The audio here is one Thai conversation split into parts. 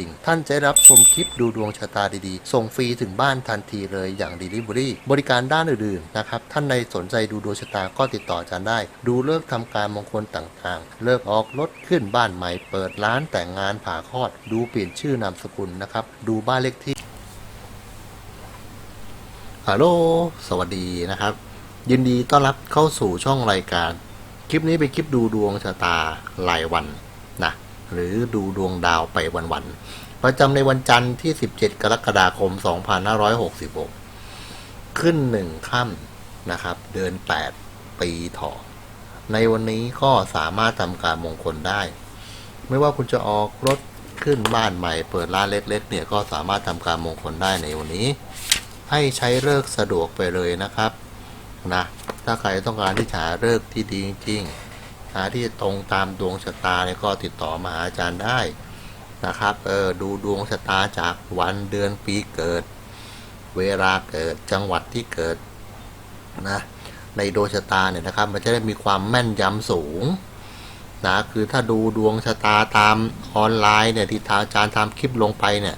ดิ่ง ท่านจะได้รับชมคลิปดูดวงชะตาดีๆ ส่งฟรีถึงบ้านทันทีเลยอย่าง Delivery บริการด้านอื่นๆนะครับ ท่านใดสนใจดูดวงชะตาก็ติดต่ออาจารย์ได้ ดูเลิกษ์ทำการมงคลต่างๆ เลิกออกรถขึ้นบ้านใหม่ เปิดร้านแต่งงานผ่าคลอด ดูเปลี่ยนชื่อนามสกุลนะครับ ดูบ้านเลขที่ฮัลโหลสวัสดีนะครับ ยินดีต้อนรับเข้าสู่ช่องรายการ คลิปนี้เป็นคลิปดูดวงชะตารายวัน หรือดูดวงดาวไปวันๆประจำในวันจันทร์ที่ 17 กรกฎาคม 2566 ขึ้นหนึ่งค่ำนะครับ เดือน 8 ปีเถาะในวันนี้ก็สามารถทำการมงคลได้ ไม่ว่าคุณจะออกรถขึ้นบ้านใหม่ เปิดร้านเล็กๆ เนี่ยก็สามารถทำการมงคลได้ในวันนี้ ให้ใช้เลิกสะดวกไปเลยนะครับนะถ้าใครต้องการที่จะหาเลิกที่ดีจริงๆ หาที่ตรงตามดวงชะตาเนี่ยก็ติดต่อมาหาอาจารย์ได้นะครับเออดูดวงชะตาจากวันเดือนปีเกิด เวลาเกิดจังหวัดที่เกิดนะในดวงชะตาเนี่ยนะครับ มันจะได้มีความแม่นยำสูงนะคือถ้าดูดวงชะตาตามออนไลน์เนี่ยที่ทางอาจารย์ทำคลิปลงไปเนี่ย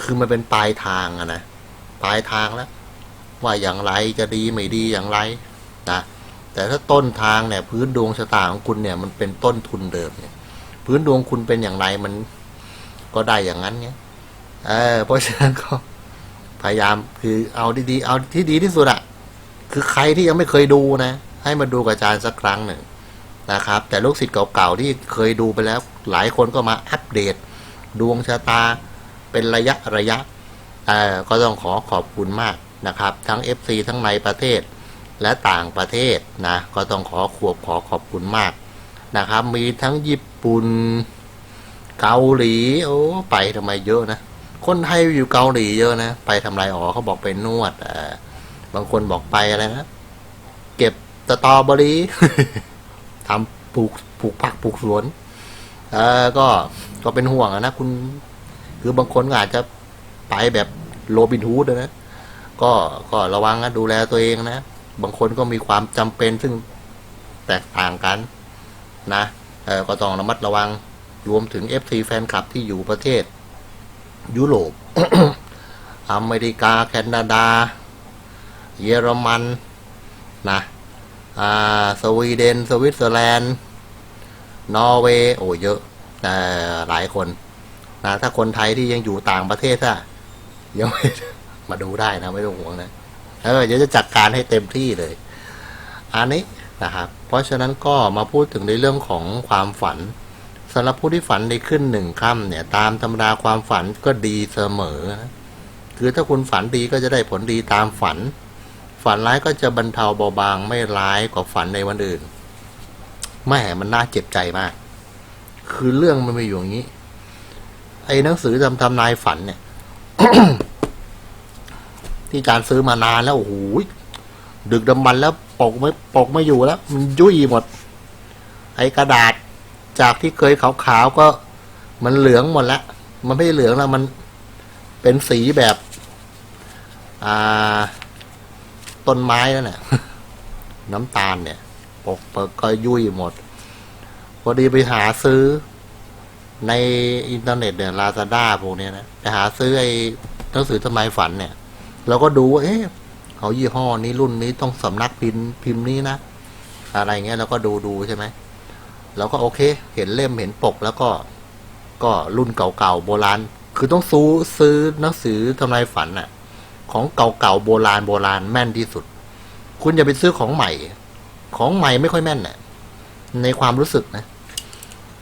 คือมันเป็นปลายทางอะนะปลายทางแล้วว่าอย่างไรจะดีไม่ดีอย่างไรนะ แต่ถ้าต้นทางเนี่ย พื้นดวงชะตาของคุณเนี่ย มันเป็นต้นทุนเดิมเนี่ย พื้นดวงคุณเป็นอย่างไรมันก็ได้อย่างนั้นไงเออเพราะฉะนั้นก็พยายามคือเอาดีๆเอาที่ดีที่สุดอะคือใครที่ยังไม่เคยดูนะ ให้มาดูกับอาจารย์สักครั้งหนึ่งนะครับ แต่ลูกศิษย์เก่าๆที่เคยดูไปแล้ว หลายคนก็มาอัปเดต ดวงชะตาเป็นระยะระยะเอ่อก็ต้องขอขอบคุณมากนะครับ ทั้ง FC ทั้งในประเทศ และต่างประเทศนะก็ต้องขอขวบขอขอบคุณมากนะครับ มีทั้งญี่ปุ่นเกาหลีโอ้ไปทำไมเยอะนะ คนไทยอยู่เกาหลีเยอะนะ ไปทำไรอ๋อเขาบอกไปนวดเออบางคนบอกไปอะไรนะ เก็บสตอเบอรี่ทำปลูกปลูกผักปลูกสวนเออก็ก็เป็นห่วงนะคุณ คือบางคนอาจจะไปแบบโรบินฮูดนะก็ก็ระวังนะดูแลตัวเองนะ บางคนก็มีความจำเป็นซึ่งแตกต่างกันนะเออก็ต้องระมัดระวังรวมถึง FC แฟนคลับที่อยู่ประเทศ ยุโรป อเมริกา แคนาดา เยอรมันนะอ่าสวีเดน สวิตเซอร์แลนด์ นอร์เวย์ โอ้เยอะแต่หลายคนนะถ้าคนไทยที่ยังอยู่ต่างประเทศอะยังไม่มาดูได้นะ ไม่ต้องห่วงนะ เออเดี๋ยวจะจัดการให้เต็มที่เลย อันนี้นะครับเพราะฉะนั้นก็มาพูดถึงในเรื่องของความฝันสำหรับผู้ที่ฝันในขึ้นหนึ่งค่ำเนี่ย ตามธรรมดาความฝันก็ดีเสมอนะคือถ้าคุณฝันดีก็จะได้ผลดีตามฝัน ฝันร้ายก็จะบรรเทาเบาบางไม่ร้ายกว่าฝันในวันอื่นแม่มันน่าเจ็บใจมาก คือเรื่องมันไม่อยู่อย่างนี้ ไอ้หนังสือทำทำนายฝันเนี่ย ที่อาจารย์ซื้อมานานแล้วโอ้โหดึกดำบรรพ์แล้วปกไม่ปกไม่อยู่แล้ว มันยุ่ยหมด ไอ้กระดาษจากที่เคยขาวๆก็มันเหลืองหมดแล้ว มันไม่เหลืองแล้วมันเป็นสีแบบ อ่า ต้นไม้แล้วเนี่ยน้ำตาลเนี่ย ปกเปิกก็ยุ่ยหมด พอดีไปหาซื้อในอินเทอร์เน็ตเนี่ยลาซาด้าพวกเนี้ยนะ ไปหาซื้อไอ้หนังสือทำไมฝันเนี่ย เราก็ดูว่าเอ๊ะเขายี่ห้อนี้รุ่นนี้ต้องสำนักพิมพ์พิมพ์นี้นะ อะไรเงี้ยเราก็ดูดูใช่ไหมเราก็โอเค เห็นเล่มเห็นปกแล้วก็ ก็รุ่นเก่าๆโบราณ คือต้องซื้อซื้อหนังสือทำนายฝันอะของเก่าๆโบราณโบราณแม่นที่สุด คุณอย่าไปซื้อของใหม่ ของใหม่ไม่ค่อยแม่นน่ะ ในความรู้สึกนะ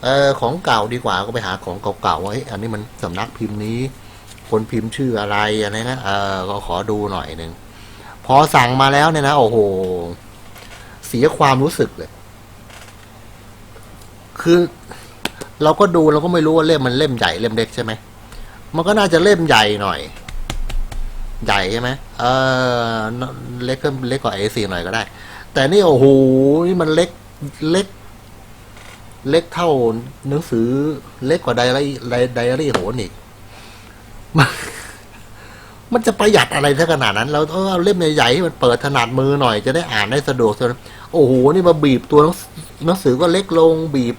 เออของเก่าดีกว่าก็ไปหาของเก่าๆว่าเฮ้ยอันนี้มันสำนักพิมพ์นี้ คนพิมพ์ชื่ออะไรอะไรนะเออก็ขอดูหน่อยหนึ่งพอสั่งมาแล้วเนี่ยนะโอ้โห เสียความรู้สึกเลย คือ เราก็ดูเราก็ไม่รู้ว่าเล่มมันเล่มใหญ่เล่มเล็กใช่ไหมมันก็น่าจะเล่มใหญ่หน่อย ใหญ่ใช่ไหมเออเล็กก็เล็กกว่าเอซีหน่อยก็ได้ แต่นี่โอ้โหนี่มันเล็กเล็ก เล็กเท่าหนังสือเล็กกว่าไดอารี่ไดอารี่โหนอีก มันมันจะประหยัดอะไรซะขนาดนั้นเราต้องเอาเล่มใหญ่ๆให้มันเปิดถนัดมือหน่อยจะได้อ่านได้สะดวกโอ้โหนี่มาบีบตัวหนังหนังสือก็เล็กลงบีบ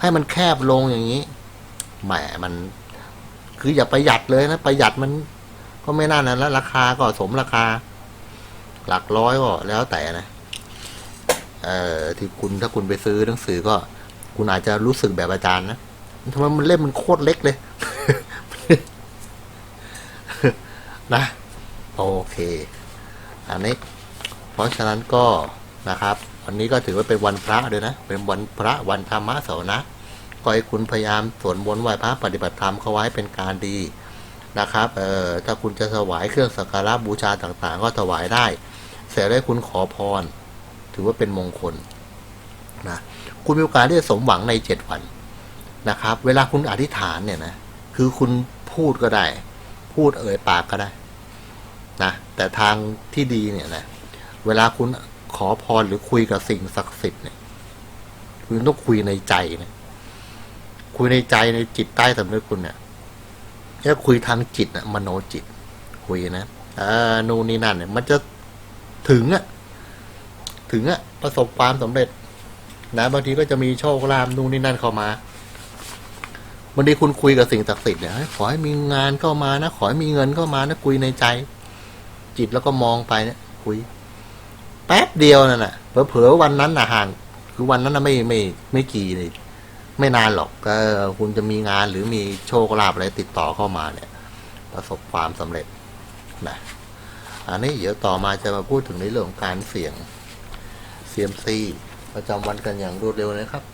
ให้มันแคบลงอย่างนี้แหมมัน คืออย่าประหยัดเลยนะประหยัดมัน ก็ไม่น่านั้นแล้วราคาก็สมราคา หลักร้อยก็แล้วแต่นะเอ่อที่คุณถ้าคุณไปซื้อหนังสือก็ คุณอาจจะรู้สึกแบบอาจารย์นะทำไมมันเล่มมันโคตรเล็กเลย นะ โอเค อันนี้ เพราะฉะนั้นก็นะครับ วันนี้ก็ถือว่าเป็นวันพระด้วยนะ เป็นวันพระวันธรรมะเสาร์นะก็ให้คุณพยายามสวดมนต์ไหว้พระปฏิบัติธรรมเขาไว้เป็นการดีนะครับ เอ่อ ถ้าคุณจะถวายเครื่องสักการะบูชาต่างๆ ก็ถวายได้ เสร็จแล้วคุณขอพร ถือว่าเป็นมงคลนะ คุณมีโอกาสที่จะสมหวังในเจ็ดวันนะครับ เวลาคุณอธิษฐานเนี่ยนะ คือคุณพูดก็ได้ พูดเอ่ยปากก็ได้ นะแต่ทางที่ดีเนี่ยนะเวลาคุณขอพรหรือคุยกับสิ่งศักดิ์สิทธิ์เนี่ยคุณต้องคุยในใจนะคุยในใจในจิตใต้สำนึกคุณเนี่ยถ้าคุยทางจิตนะมโนจิต คุยนะเออนู่นนี่นั่นเนี่ยมันจะถึงอะถึงอะประสบความสำเร็จ นะบางทีก็จะมีโชคลาภนู่นนี่นั่นเข้ามาบางทีคุณคุยกับสิ่งศักดิ์สิทธิ์เนี่ยขอให้มีงานเข้ามานะขอให้มีเงินเข้ามานะคุยในใจ จิตแล้วก็มองไปเนี่ยคุย แป๊บเดียวนั่นแหละเผลอๆวันนั้นนะห่าง คือวันนั้นนะไม่ไม่ไม่กี่เลย ไม่นานหรอกก็คุณจะมีงานหรือมีโชคลาภอะไรติดต่อเข้ามาเนี่ย ประสบความสำเร็จนะอันนี้เดี๋ยวต่อมาจะมาพูดถึงในเรื่องของการเสี่ยงเซียมซีประจำวันกันอย่างรวดเร็วนะครับ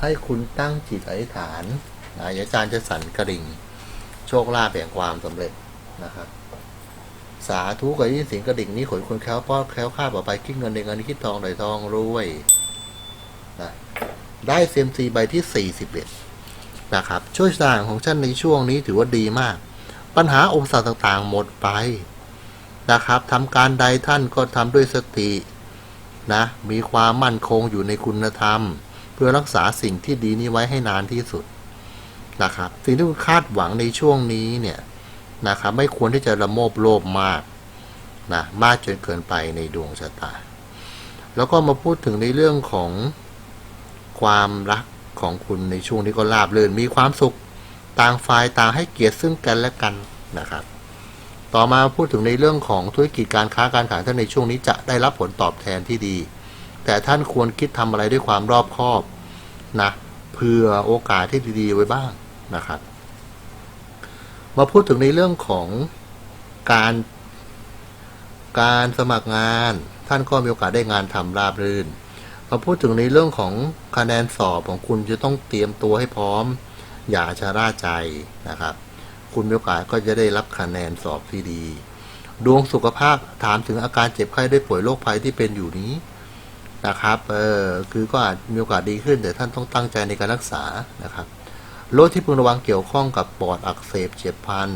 ให้คุณตั้งจิตอธิษฐานนะอาจารย์จะสั่นกระดิ่ง โชคลาภแห่งความสำเร็จนะครับ สาธุกับยี่สิงกระดิ่งนี้ขนคนแคล้วป้อแคล้วข้าต่อไปคิดเงินในเงินคิดทองไหลทองรวยนะได้เซมซีใบที่ 41 นะครับ ช่วยสร้างของท่านในช่วงนี้ถือว่าดีมาก ปัญหาอุปสรรคต่างๆ หมดไปนะครับทำการใดท่านก็ทำด้วยสตินะมีความมั่นคงอยู่ในคุณธรรม เพื่อรักษาสิ่งที่ดีนี้ไว้ให้นานที่สุดนะครับ สิ่งที่คุณคาดหวังในช่วงนี้เนี่ย นะครับ ไม่ควรที่จะละโมบโลภมากนะมากจนเกินไปในดวงชะตา แล้วก็มาพูดถึงในเรื่องของความรักของคุณในช่วงนี้ก็ราบรื่นมีความสุขต่างฝ่ายต่างให้เกียรติซึ่งกันและกันนะครับ ต่อมาพูดถึงในเรื่องของธุรกิจการค้าการขายท่านในช่วงนี้จะได้รับผลตอบแทนที่ดี แต่ท่านควรคิดทำอะไรด้วยความรอบคอบนะเพื่อโอกาสที่ดีๆไว้บ้างนะครับ มาพูดถึงในเรื่องของการการสมัครงาน ท่านก็มีโอกาสได้งานทำราบรื่น มาพูดถึงในเรื่องของคะแนนสอบของคุณจะต้องเตรียมตัวให้พร้อม อย่าชะล่าใจนะครับ คุณมีโอกาสก็จะได้รับคะแนนสอบที่ดี ดวงสุขภาพถามถึงอาการเจ็บไข้ได้ป่วยโรคภัยที่เป็นอยู่นี้นะครับ เออคือก็อาจมีโอกาสดีขึ้น แต่ท่านต้องตั้งใจในการรักษานะครับ โรคที่พึงระวังเกี่ยวข้องกับปอดอักเสบเฉียบพลัน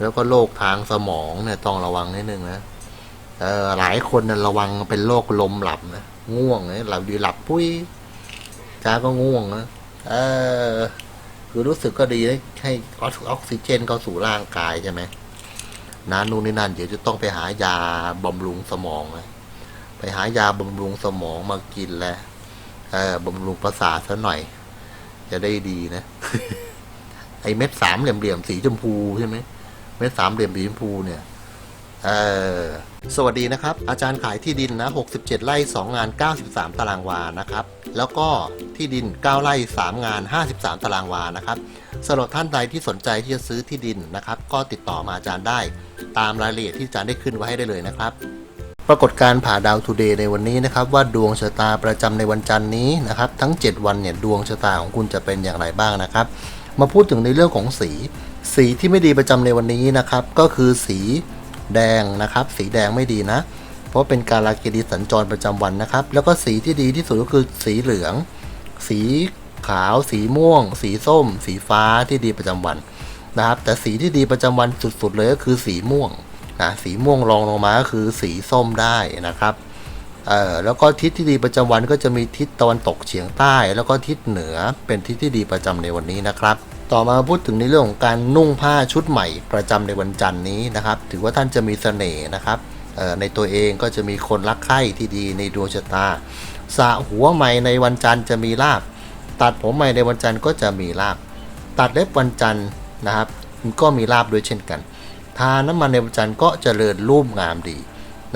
แล้วก็โรคทางสมองเนี่ยต้องระวังนิดนึงนะเออหลายคนเนี่ยระวังเป็นโรคลมหลับนะง่วงนะหลับดีหลับปุ้ยจ้าก็ง่วงนะเออคือรู้สึกก็ดีนะให้ออกซิเจนเข้าสู่ร่างกายใช่ไหมนานู่นนี่นั่นเดี๋ยวจะต้องไปหายาบำรุงสมองนะไปหายาบำรุงสมองมากินแล้วเออบำรุงประสาทซะหน่อย จะได้ดีนะ ไอเม็ดสามเหลี่ยมๆสีชมพูใช่ไหมเม็ดสามเหลี่ยมสีชมพูเนี่ยเออสวัสดีนะครับ อาจารย์ขายที่ดินนะ 67 ไร่ 2 งาน 93 ตารางวานะครับ แล้วก็ที่ดิน 9 ไร่ 3 งาน 53 ตารางวานะครับสำหรับท่านใดที่สนใจที่จะซื้อที่ดินนะครับ ก็ติดต่อมาอาจารย์ได้ ตามรายละเอียดที่อาจารย์ได้ขึ้นไว้ให้ได้เลยนะครับ ปรากฏการผ่าดาวทูเดย์ในวันนี้นะครับว่าดวงชะตาประจำในวันจันทร์นี้นะครับทั้ง 7 วันเนี่ยดวงชะตาของคุณจะเป็นอย่างไรบ้างนะครับ มาพูดถึงในเรื่องของสี สีที่ไม่ดีประจำในวันนี้นะครับ ก็คือสีแดงนะครับ สีแดงไม่ดีนะ เพราะเป็นการลากินีสัญจรประจำวันนะครับ แล้วก็สีที่ดีที่สุดก็คือสีเหลือง สีขาว สีม่วง สีส้ม สีฟ้าที่ดีประจำวันนะครับ แต่สีที่ดีประจำวันสุดๆเลยก็คือสีม่วง นะสีม่วงรองลงมาก็คือสีส้มได้นะครับเอ่อแล้วก็ทิศที่ดีประจำวันก็จะมีทิศตะวันตกเฉียงใต้ แล้วก็ทิศเหนือเป็นทิศที่ดีประจำในวันนี้นะครับ ต่อมาพูดถึงในเรื่องของการนุ่งผ้าชุดใหม่ประจำในวันจันทร์นี้นะครับ ถือว่าท่านจะมีเสน่ห์นะครับเอ่อในตัวเองก็จะมีคนรักใคร่ที่ดีในดวงชะตาสระหัวใหม่ในวันจันทร์จะมีลาบตัดผมใหม่ในวันจันทร์ก็จะมีลาบตัดเล็บวันจันทร์นะครับ ก็มีลาบด้วยเช่นกัน ทาน้ำมันในวันจันทร์ก็เจริญรูปงามดี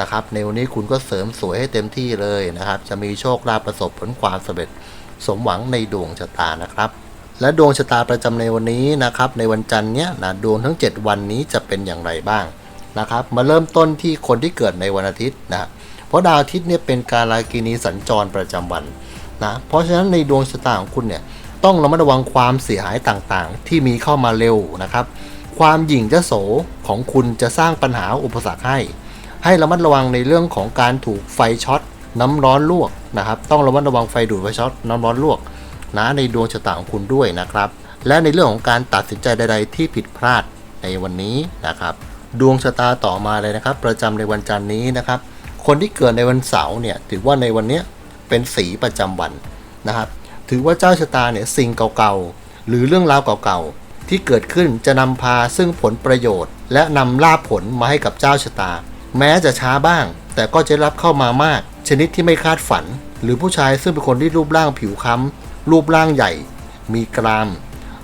นะครับ ในวันนี้คุณก็เสริมสวยให้เต็มที่เลยนะครับ จะมีโชคลาภประสบผลความสำเร็จสมหวังในดวงชะตานะครับ และดวงชะตาประจำในวันนี้นะครับ ในวันจันทร์เนี้ยนะดวงทั้ง 7 วันนี้จะเป็นอย่างไรบ้างนะครับ มาเริ่มต้นที่คนที่เกิดในวันอาทิตย์นะเพราะดาวอาทิตย์เนี่ยเป็นการลากินีสัญจรประจำวันนะเพราะฉะนั้นในดวงชะตาของคุณเนี่ยต้องระมัดระวังความเสียหายต่างๆ ที่มีเข้ามาเร็วนะครับ ความหยิ่งเจ้าโสของคุณจะสร้างปัญหาอุปสรรคให้ ให้ระมัดระวังในเรื่องของการถูกไฟช็อตน้ำร้อนลวกนะครับ ต้องระมัดระวังไฟดูดไฟช็อตน้ำร้อนลวกนะในดวงชะตาของคุณด้วยนะครับ และในเรื่องของการตัดสินใจใด ๆ ที่ผิดพลาดในวันนี้นะครับ ดวงชะตาต่อมาเลยนะครับ ประจำในวันจันทร์นี้นะครับ คนที่เกิดในวันเสาร์เนี่ยถือว่าในวันนี้เป็นสีประจำวันนะครับ ถือว่าเจ้าชะตาเนี่ยสิ่งเก่าๆหรือเรื่องราวเก่าๆ ที่เกิดขึ้นจะนำพาซึ่งผลประโยชน์ และนำลาภผลมาให้กับเจ้าชะตา แม้จะช้าบ้าง แต่ก็จะรับเข้ามามาก ชนิดที่ไม่คาดฝัน หรือผู้ชายซึ่งเป็นคนที่รูปร่างผิวค้ำรูปร่างใหญ่ มีกราม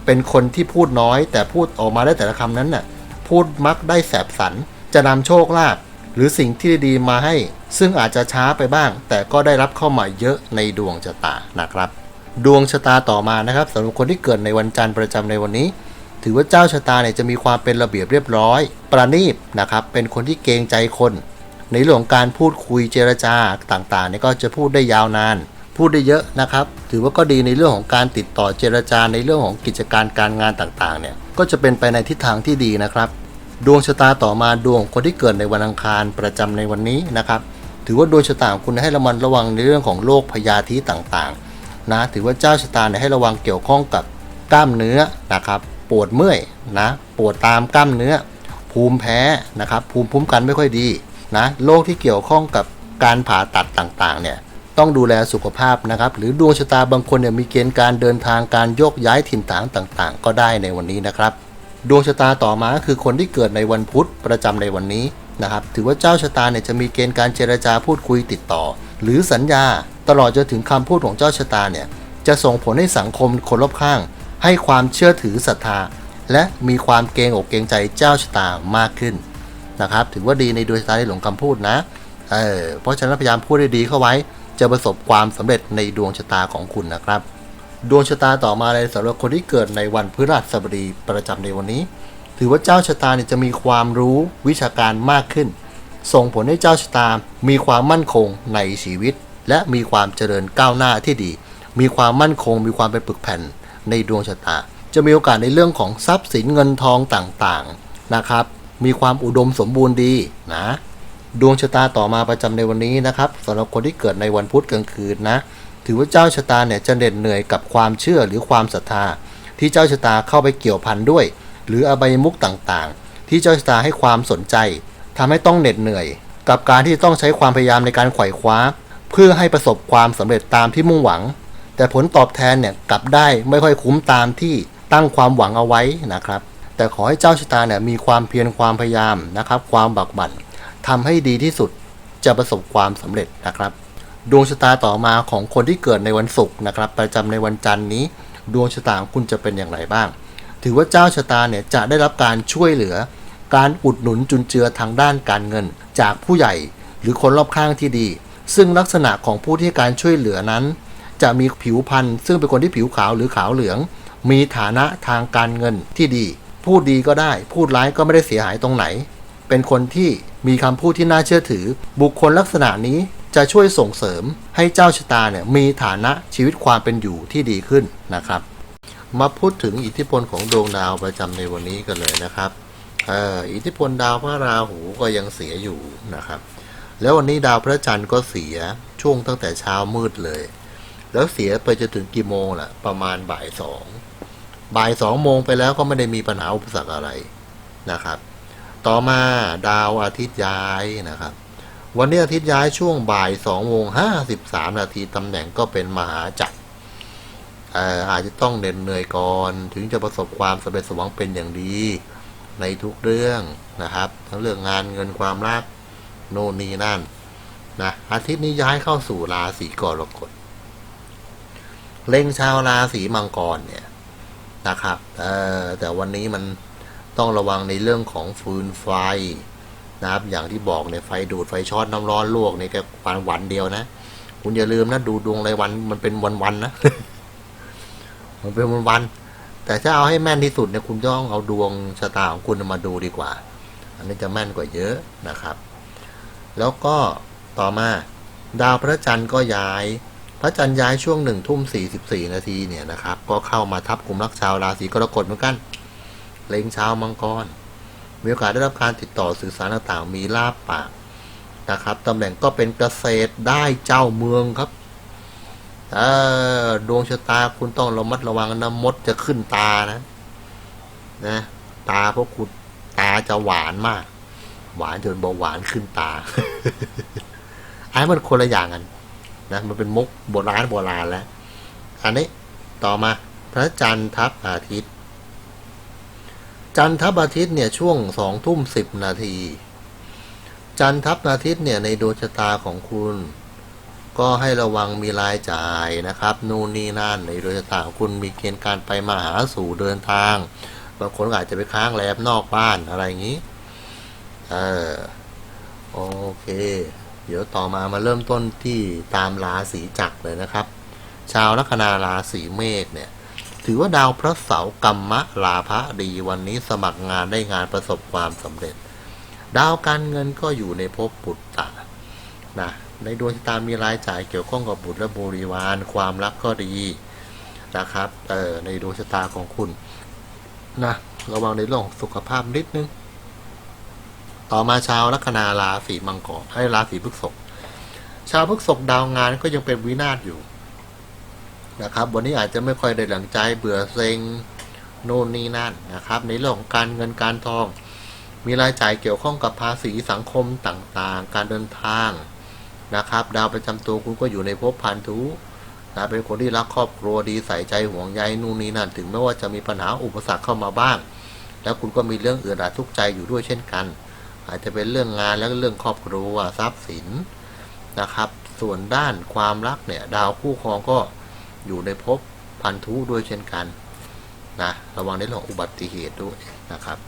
เป็นคนที่พูดน้อย แต่พูดออกมาได้แต่ละคำนั้นน่ะพูดมักได้แสบสัน จะนำโชคลาภหรือสิ่งที่ดีมาให้ ซึ่งอาจจะช้าไปบ้าง แต่ก็ได้รับเข้ามาเยอะในดวงชะตานะครับ ดวงชะตาต่อมานะครับสำหรับคนที่เกิดในวันจันทร์ประจำในวันนี้ ถือว่าเจ้าชะตาเนี่ยจะมีความเป็นระเบียบเรียบร้อย ประณีตนะครับ เป็นคนที่เกรงใจคน ในเรื่องของการพูดคุยเจรจาต่างๆเนี่ยก็จะพูดได้ยาวนาน พูดได้เยอะนะครับ ถือว่าก็ดีในเรื่องของการติดต่อเจรจาในเรื่องของกิจการการงานต่างๆ เนี่ยก็จะเป็นไปในทิศทางที่ดีนะครับ ดวงชะตาต่อมาดวงคนที่เกิดในวันอังคารประจำในวันนี้นะครับ ถือว่าดวงชะตาของคุณให้ระมัดระวังในเรื่องของโรคพยาธิต่างๆ นะ ถือว่าเจ้าชะตาเนี่ยให้ระวังเกี่ยวข้องกับกล้ามเนื้อนะครับ ปวดเมื่อยนะปวดตามกล้ามเนื้อ ภูมิแพ้นะครับภูมิคุ้มกันไม่ค่อยดีนะโรคที่เกี่ยวข้องกับการผ่าตัดต่างๆเนี่ยต้องดูแลสุขภาพนะครับ หรือดวงชะตาบางคนเนี่ยมีเกณฑ์การเดินทางการโยกย้ายถิ่นฐานต่างๆ ก็ได้ในวันนี้นะครับ ดวงชะตาต่อมาคือคนที่เกิดในวันพุธประจำในวันนี้นะครับ ถือว่าเจ้าชะตาเนี่ยจะมีเกณฑ์การเจรจาพูดคุยติดต่อ หรือสัญญา ตลอดจนถึงคำพูดของเจ้าชะตาเนี่ยจะส่งผลให้สังคมคนรอบข้าง ให้ความเชื่อถือศรัทธา และมีความเกรงอกเกรงใจเจ้าชะตามากขึ้นนะครับ ถือว่าดีในดวงชะตาในหลงคำพูดนะเออเพราะฉะนั้นพยายามพูดได้ดีเข้าไว้ จะประสบความสำเร็จในดวงชะตาของคุณนะครับ ดวงชะตาต่อมาเลยสำหรับคนที่เกิดในวันพฤหัสบดีประจำในวันนี้ ถือว่าเจ้าชะตาเนี่ยจะมีความรู้วิชาการมากขึ้น ส่งผลให้เจ้าชะตา มีความมั่นคงในชีวิต และมีความเจริญก้าวหน้าที่ดี มีความมั่นคง มีความเป็นปึกแผ่น ในดวงชะตา จะมีโอกาสในเรื่องของทรัพย์สินเงินทองต่างๆนะครับ มีความอุดมสมบูรณ์ดีนะดวงชะตาต่อมาประจำในวันนี้นะครับสำหรับคนที่เกิดในวันพุธกลางคืนนะถือว่าเจ้าชะตาเนี่ยจะเหน็ดเหนื่อยกับความเชื่อหรือความศรัทธา ที่เจ้าชะตาเข้าไปเกี่ยวพันด้วย หรืออบายมุกต่างๆ ที่เจ้าชะตาให้ความสนใจทำให้ต้องเหน็ดเหนื่อย กับการที่ต้องใช้ความพยายามในการไขว่คว้า เพื่อให้ประสบความสำเร็จตามที่มุ่งหวัง แต่ผลตอบแทนเนี่ยกลับได้ไม่ค่อยคุ้มตามที่ตั้งความหวังเอาไว้นะครับ แต่ขอให้เจ้าชะตาเนี่ยมีความเพียรความพยายามนะครับ ความบักบั่นทำให้ดีที่สุดจะประสบความสำเร็จนะครับ ดวงชะตาต่อมาของคนที่เกิดในวันศุกร์นะครับ ประจำในวันจันทร์นี้ ดวงชะตาของคุณจะเป็นอย่างไรบ้าง ถือว่าเจ้าชะตาเนี่ยจะได้รับการช่วยเหลือ การอุดหนุนจุนเจือทางด้านการเงิน จากผู้ใหญ่หรือคนรอบข้างที่ดี ซึ่งลักษณะของผู้ที่การช่วยเหลือนั้น จะมีผิวพรรณซึ่งเป็นคนที่ผิวขาวหรือขาวเหลือง มีฐานะทางการเงินที่ดี พูดดีก็ได้ พูดร้ายก็ไม่ได้เสียหายตรงไหน เป็นคนที่มีคำพูดที่น่าเชื่อถือ บุคคลลักษณะนี้จะช่วยส่งเสริมให้เจ้าชะตาเนี่ยมีฐานะชีวิตความเป็นอยู่ที่ดีขึ้นนะครับ มาพูดถึงอิทธิพลของดวงดาวประจำในวันนี้กันเลยนะครับเอออิทธิพลดาวพระราหูก็ยังเสียอยู่นะครับ แล้ววันนี้ดาวพระจันทร์ก็เสียช่วงตั้งแต่เช้ามืดเลย แล้วเสียไปจนถึงกี่โมงล่ะ ประมาณบ่ายสองบ่ายสองโมงไปแล้วก็ไม่ได้มีปัญหาอุปสรรคอะไรนะครับ ต่อมาดาวอาทิตย์ย้ายนะครับ วันนี้อาทิตย์ย้ายช่วงบ่ายสองโมงห้าสิบสามนาทีตำแหน่งก็เป็นมหาจักรเอ่ออาจจะต้องเหน็ดเหนื่อยก่อน ถึงจะประสบความสำเร็จสมหวังเป็นอย่างดีในทุกเรื่องนะครับ ทั้งเรื่องงานเงินความรักโน่นนี่นั่นนะอาทิตย์นี้ย้ายเข้าสู่ราศีกรกฎ เล็งชาวราศีมังกรเนี่ยนะครับเออแต่วันนี้มันต้องระวังในเรื่องของฟืนไฟนะครับ อย่างที่บอกในยไฟดูดไฟช็อตน้ำร้อนลวกในแค่วันวันเดียวนะ คุณอย่าลืมนะดูดวงรายวันมันเป็นวันวันๆนะ มันเป็นวันวันๆแต่ถ้าเอาให้แม่นที่สุดเนี่ยคุณต้องเอาดวงชะตาของคุณมาดูดีกว่า อันนี้จะแม่นกว่าเยอะนะครับ แล้วก็ต่อมาดาวพระจันทร์ก็ย้าย พระจันทร์ย้ายช่วงหนึ่งทุ่มสี่สิบสี่นาทีเนี่ยนะครับ ก็เข้ามาทับกลุ่มรักชาวราศีกรกฎเหมือนกัน เล็งชาวมังกร มีโอกาสได้รับการติดต่อสื่อสารต่างๆ มีลาบปากนะครับตำแหน่งก็เป็นเกษตรได้เจ้าเมืองครับดวงชะตาคุณต้องระมัดระวังนะมดจะขึ้นตานะ นะ ตาพราะคุณตาจะหวานมาก หวานจนเบาหวานขึ้นตาไอ้มันคนละอย่างกัน นะมันเป็นมุกโบราณโบราณแล้ว อันนี้ต่อมาพระจันทร์ทับอาทิตย์ จันทบอาทิตย์เนี่ยช่วงสองทุ่มสิบนาที จันทับอาทิตย์เนี่ยในดวงชะตาของคุณ ก็ให้ระวังมีรายจ่ายนะครับ นู่นนี่นั่นในดวงชะตาของคุณมีเกณฑ์การไปมาหาสู่เดินทางบางคนอาจจะไปค้างแรมนอกบ้านอะไรอย่างนี้ เออโอเค เดี๋ยวต่อมามาเริ่มต้นที่ตามราศีจักรเลยนะครับ ชาวลัคนาราศีเมษเนี่ย ถือว่าดาวพระเสาร์กรรมะลาภะดีวันนี้สมัครงานได้งานประสบความสำเร็จ ดาวการเงินก็อยู่ในภพปุตตะนะในดวงชะตามีรายจ่ายเกี่ยวข้องกับบุตรและบริวารความรักก็ดีนะครับเออในดวงชะตาของคุณนะระวังในเรื่องของสุขภาพนิดนึง ต่อมาชาวลัคนาราศีมังกรให้ราศีพฤษภชาวพฤษภดาวงานก็ยังเป็นวินาศอยู่นะครับ วันนี้อาจจะไม่ค่อยได้หลังใจเบื่อเซ็งโน่นนี่นั่นนะครับ ในเรื่องของการเงินการทอง มีรายจ่ายเกี่ยวข้องกับภาษีสังคมต่างๆ การเดินทางนะครับ ดาวประจำตัวคุณก็อยู่ในภพพันธุนะเป็นคนที่รักครอบครัวดีใส่ใจห่วงใยนู่นนี่นั่นถึงแม้ว่าจะมีปัญหาอุปสรรคเข้ามาบ้าง แล้วคุณก็มีเรื่องอื่นอาจทุกข์ใจอยู่ด้วยเช่นกัน อาจจะเป็นเรื่องงานแล้วก็เรื่องครอบครัวทรัพย์สินนะครับ ส่วนด้านความรักเนี่ย ดาวคู่ครองก็อยู่ในภพพันธุด้วยเช่นกันนะระวังในเรื่องอุบัติเหตุด้วยนะครับ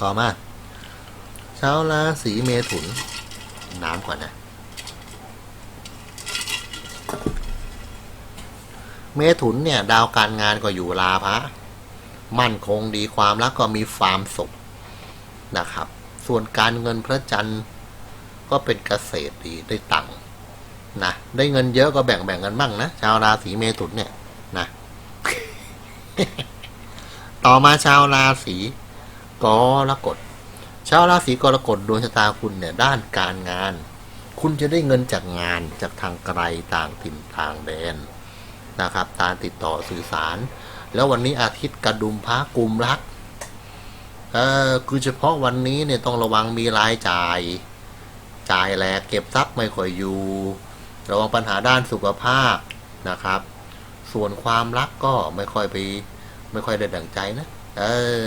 ต่อมาชาวราศีเมถุน น้ำก่อนนะ เมถุนเนี่ย ดาวการงานก็อยู่ลาภะมั่นคงดีความรักก็มีความสุข นะครับ ส่วนการเงินพระจันทร์ก็เป็นเกษตรดีได้ตังค์นะได้เงินเยอะก็แบ่งแบ่งกันบ้างนะชาวราศีเมถุนเนี่ยนะต่อมาชาวราศีกรกฎชาวราศีกรกฎดวงชะตาคุณเนี่ยด้านการงาน คุณจะได้เงินจากงานจากทางไกลต่างถิ่นทางแดนนะครับการติดต่อสื่อสาร แล้ววันนี้อาทิตย์กระดุมพระกลุ่มรัก เออคือเฉพาะวันนี้เนี่ยต้องระวังมีรายจ่าย จ่ายแหลกเก็บทรัพย์ไม่ค่อยอยู่ ระวังปัญหาด้านสุขภาพนะครับ ส่วนความรักก็ไม่ค่อยไป ไม่ค่อยได้ดั่งใจนะเอ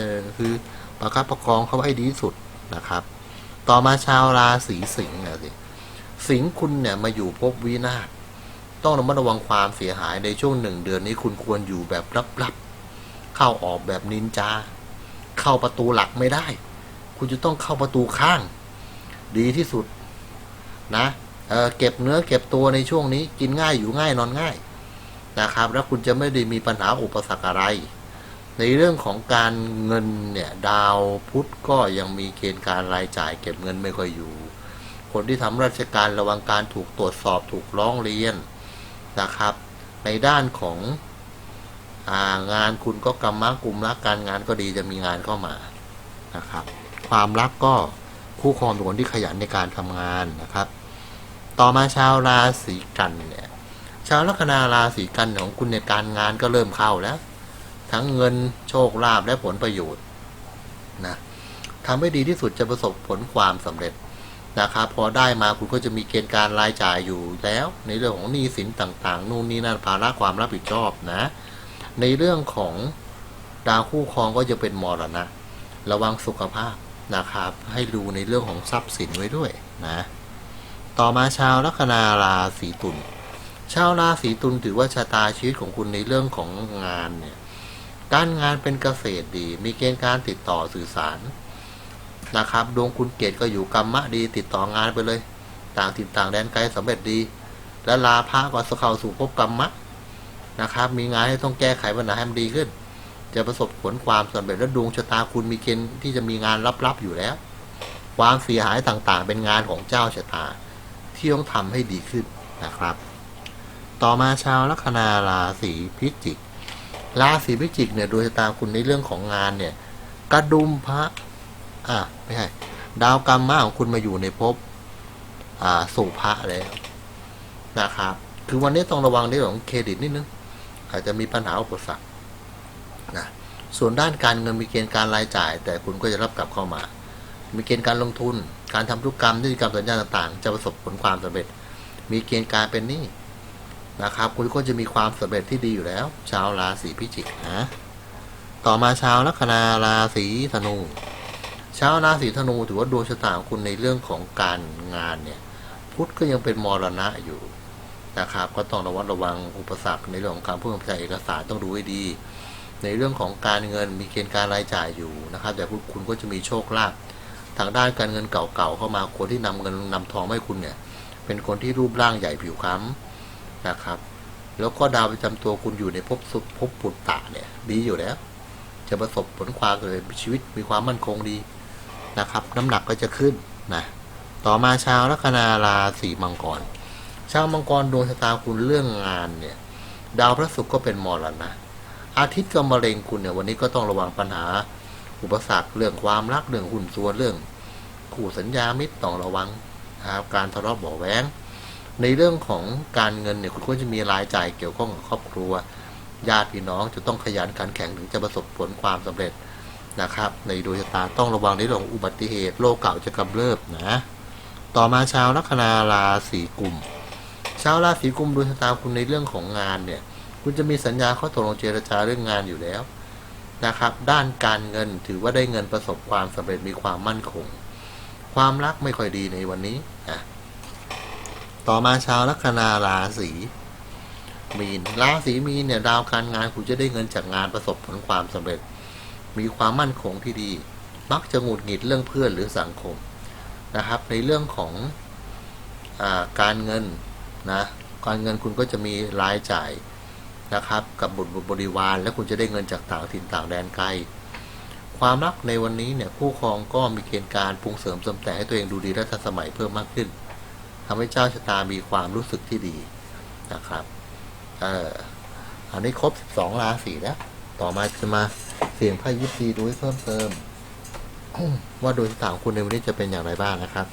อคือประคับประคองเขาไว้ดีที่สุดนะครับ ต่อมาชาวราศีสิงห์นะสิสิงห์คุณเนี่ยมาอยู่ภพวินาศต้องระมัดระวังความเสียหายในช่วงหนึ่งเดือนนี้คุณควรอยู่แบบลับๆเข้าออกแบบนินจา เข้าประตูหลักไม่ได้ คุณจะต้องเข้าประตูข้าง ดีที่สุดนะเเก็บเนื้อเก็บตัวในช่วงนี้กินง่ายอยู่ง่ายนอนง่ายนะครับ แล้วคุณจะไม่ได้มีปัญหาอุปสรรคอะไร ในเรื่องของการเงินเนี่ยดาวพุธก็ยังมีเกณฑ์การรายจ่าย เก็บเงินไม่ค่อยอยู่ คนที่ทำราชการระวังการถูกตรวจสอบถูกร้องเรียนนะครับ ในด้านของางานคุณก็กรรมะกลุ่มรักการงานก็ดีจะมีงานเข้ามานะครับ ความรักก็คู่ครองเป็นคนที่ขยันในการทำงานนะครับ ต่อมาชาวราศีกันเนี่ยชาวลัคนาราศีกันของคุณในการงานก็เริ่มเข้าแล้ว ทั้งเงินโชคลาภและผลประโยชน์นะทำให้ดีที่สุดจะประสบผลความสำเร็จนะครับพอได้มาคุณก็จะมีเกณฑ์การรายจ่ายอยู่แล้ว ในเรื่องของหนี้สินต่างๆ นู่นนี่นั่นภาระความรับผิดชอบนะ ในเรื่องของดาวคู่ครองก็จะเป็นมรณะ ระวังสุขภาพนะครับ ให้ดูในเรื่องของทรัพย์สินไว้ด้วยนะ ต่อมาชาวลัคนาราศีตุลชาวราศีตุลถือว่าชะตาชีวิตของคุณในเรื่องของงานเนี่ยการงานเป็นเกษตรดี มีเกณฑ์การติดต่อสื่อสารนะครับดวงคุณเกตก็อยู่กรรมะดีติดต่องานไปเลย ต่างถิ่นต่างแดนไกลสำเร็จดี และลาพระก็เข้าสู่ภพกรรมะ นะครับ มีงานให้ต้องแก้ไขปัญหาให้มันดีขึ้น จะประสบผลความสำเร็จและดวงชะตาคุณมีเกณฑ์ที่จะมีงานลับๆอยู่แล้ว ความเสียหายต่างๆ เป็นงานของเจ้าชะตา ที่ต้องทำให้ดีขึ้นนะครับ ต่อมาชาวลัคนาราศีพิจิกราศีพิจิกเนี่ยโดยชะตาคุณในเรื่องของงานเนี่ย กระดุมพระอะไม่ใช่ดาวกรรมมาของคุณมาอยู่ในภพอ่าสู่พระแล้วนะครับ คือวันนี้ต้องระวังเรื่องของเครดิตนิดนึง อาจจะมีปัญหาอุปสรรคนะส่วนด้านการเงินมีเกณฑ์การรายจ่าย แต่คุณก็จะรับกลับเข้ามา มีเกณฑ์การลงทุน การทำธุรกรรมนิติกรรมสัญญาต่างๆ จะประสบผลความสำเร็จ มีเกณฑ์การเป็นหนี้นะครับ คุณก็จะมีความสำเร็จที่ดีอยู่แล้ว ชาวราศีพิจิกนะต่อมาชาวลัคนาราศีธนูชาวราศีธนูถือว่าดวงชะตาของคุณในเรื่องของการงานเนี่ยพุธก็ยังเป็นมรณะอยู่ นะครับ ก็ต้องระวัดระวังอุปสรรคในเรื่องของการพูดคำใช้เอกสารต้องดูให้ดี ในเรื่องของการเงินมีเกณฑ์การรายจ่ายอยู่นะครับแต่คุณก็จะมีโชคลาภทางด้านการเงินเก่าๆเข้ามาคนที่นำเงินนำทองให้คุณเนี่ยเป็นคนที่รูปร่างใหญ่ผิวคล้ำนะครับ แล้วก็ดาวประจำตัวคุณอยู่ในภพสุภพปุตตะเนี่ยดีอยู่แล้ว จะประสบผลความเร็จชีวิตมีความมั่นคงดีนะครับ น้ำหนักก็จะขึ้นนะต่อมาชาวลัคนาราศีมังกร ชาวมังกรดวงชะตาคุณเรื่องงานเนี่ย ดาวพระศุกร์ก็เป็นมรณะอาทิตย์ก็มะเร็งคุณเนี่ยวันนี้ก็ต้องระวังปัญหา อุปสรรคเรื่องความรักเรื่องหุ่นส่วนเรื่องคู่สัญญามิตรต้องระวังนะครับการทะเลาะเบาะแว้งในเรื่องของการเงินเนี่ยคุณก็จะมีรายจ่ายเกี่ยวข้องกับครอบครัวญาติพี่น้องจะต้องขยันขันแข็งถึงจะประสบผลความสำเร็จนะครับ ในดวงชะตาต้องระวังในเรื่องของอุบัติเหตุโรคเก่าจะกำเริบนะ ต่อมาชาวลัคนาราศีกุม ชาวราศีกุมดวงชะตาคุณในเรื่องของงานเนี่ย คุณจะมีสัญญาข้อตกลงเจรจาเรื่องงานอยู่แล้วนะครับ ด้านการเงินถือว่าได้เงินประสบความสำเร็จมีความมั่นคง ความรักไม่ค่อยดีในวันนี้นะต่อมาชาวลัคนาราศีมีนราศีมีนเนี่ยดาวการงานคุณจะได้เงินจากงานประสบผลความสำเร็จ มีความมั่นคงที่ดี มักจะหงุดหงิดเรื่องเพื่อนหรือสังคมนะครับ ในเรื่องของอการเงิน นะการเงินคุณก็จะมีรายจ่ายนะครับ กับบุตรบริวาร และคุณจะได้เงินจากต่างถิ่นต่างแดนไกล ความรักในวันนี้เนี่ยคู่ครองก็มีเกณฑ์การปรุงเสริมเสริมแต่งให้ตัวเองดูดีและทันสมัยเพิ่มมากขึ้นทำให้เจ้าชะตามีความรู้สึกที่ดีนะครับเอออันนี้ครบ 12 ราศีแล้ว ต่อมาจะมาเสี่ยงไพ่ยิปซีดูให้เพิ่มเติมว่าดวงชะตาของคุณในวันนี้จะเป็นอย่างไรบ้างนะครับ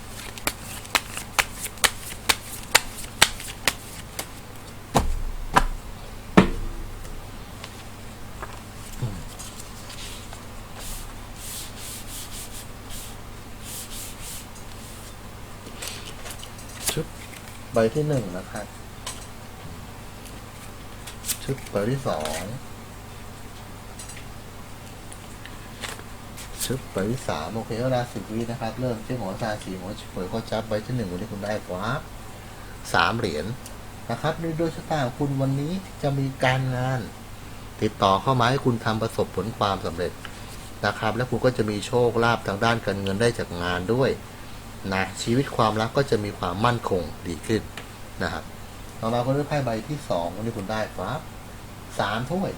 ชุดใบที่หนึ่งนะครับชุดใบที่สองชุดใบที่สามโอเคเวลาสิบวินะครับ เริ่มที่หัวซาสีหัวเปิดก็จับใบที่หนึ่งวันนี้คุณได้กว่าสามเหรียญนะครับในโดยชะตาของคุณวันนี้จะมีการงาน ติดต่อเข้ามาให้คุณทำประสบผลความสำเร็จนะครับ และคุณก็จะมีโชคลาภทางด้านการเงินได้จากงานด้วย นะชีวิตความรักก็จะมีความมั่นคงดีขึ้นนะครับต่อมาคนที่ไพ่ใบที่สองวันนี้คุณได้ครับสามถ้วย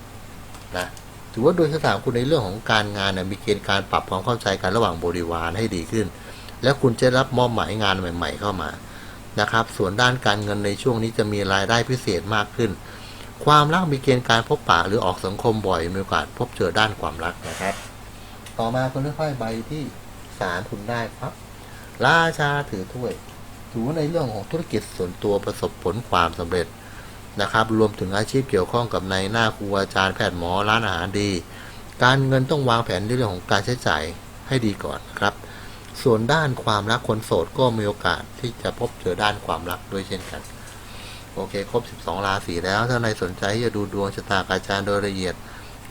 นะถือว่าโดยชะตาของคุณในเรื่องของการงานเนี่ยมีเกณฑ์การปรับความเข้าใจกันระหว่างบริวารให้ดีขึ้น และคุณจะรับมอบหมายงานใหม่ ๆ เข้ามานะครับ ส่วนด้านการเงินในช่วงนี้จะมีรายได้พิเศษมากขึ้น ความรักมีเกณฑ์การพบปะหรือออกสังคมบ่อยมีโอกาสพบเจอด้านความรักนะครับ ต่อมาคนค่อยๆใบที่สามคุณได้ครับ ราชาถือถ้วยถือว่าในเรื่องของธุรกิจส่วนตัวประสบผลความสำเร็จนะครับ รวมถึงอาชีพเกี่ยวข้องกับในหน้าครูอาจารย์แพทย์หมอร้านอาหารดี การเงินต้องวางแผนในเรื่องของการใช้จ่ายให้ดีก่อนครับ ส่วนด้านความรักคนโสดก็มีโอกาสที่จะพบเจอด้านความรักด้วยเช่นกัน โอเค ครบ 12 ราศีแล้ว ถ้าในสนใจที่จะดูดวงชะตากบอาจารย์โดยละเอียด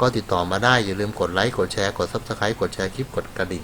ก็ติดต่อมาได้อย่าลืมกดไลค์กดแชร์กด Subscribe กดแชร์คลิปกดกระดิ่ง